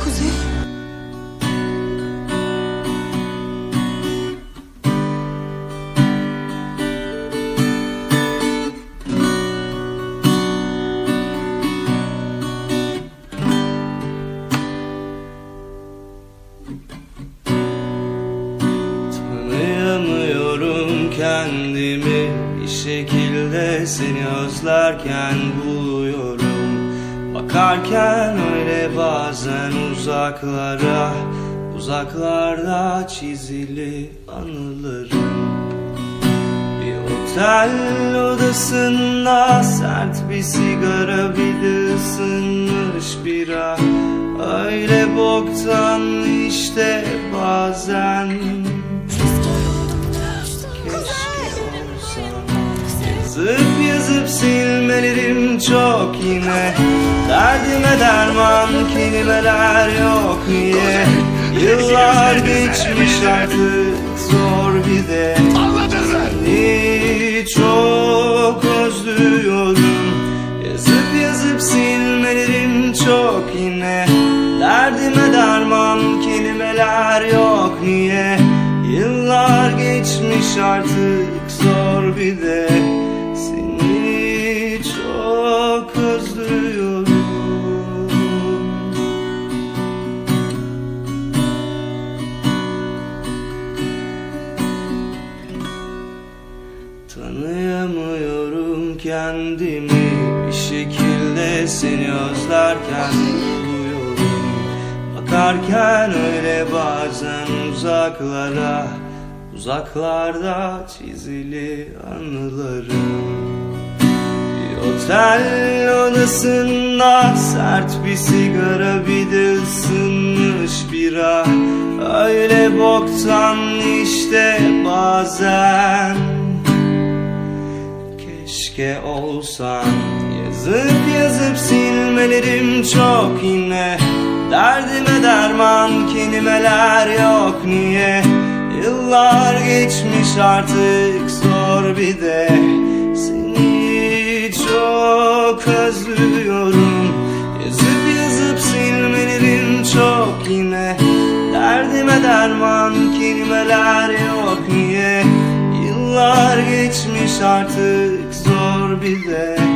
Kuzey. Kendimi Bir şekilde seni özlerken buluyorum Bakarken öyle bazen uzaklara Uzaklarda çizili anılarım bir otel odasında sert bir sigara bir de ısınmış bira. Öyle boktan işte bazen. Keşke olsam Yazıp yazıp silmelerim çok yine. Derdime derman kelimeler yok niye? Yıllar geçmiş artık zor bir de. Seni çok özlüyorum. Yazıp yazıp silmelerim çok yine. Derdime derman kelimeler yok niye? Yıllar geçmiş artık zor çok Tanıyamıyorum kendimi. Bir şekilde seni özlerken buluyorum Bakarken öyle bazen uzaklara Uzaklarda çizili anılarım otel odasında sert bir sigara bir de ısınmış bira. Öyle boktan işte bazen. Keşke olsan. Yazıp yazıp silmelerim çok yine. Derdime derman kelimeler yok niye? Yıllar geçmiş artık zor bir de çok özlüyorum. Yazıp yazıp silmelerim çok yine. Derdime derman kelimeler yok niye? Yıllar geçmiş artık zor bir de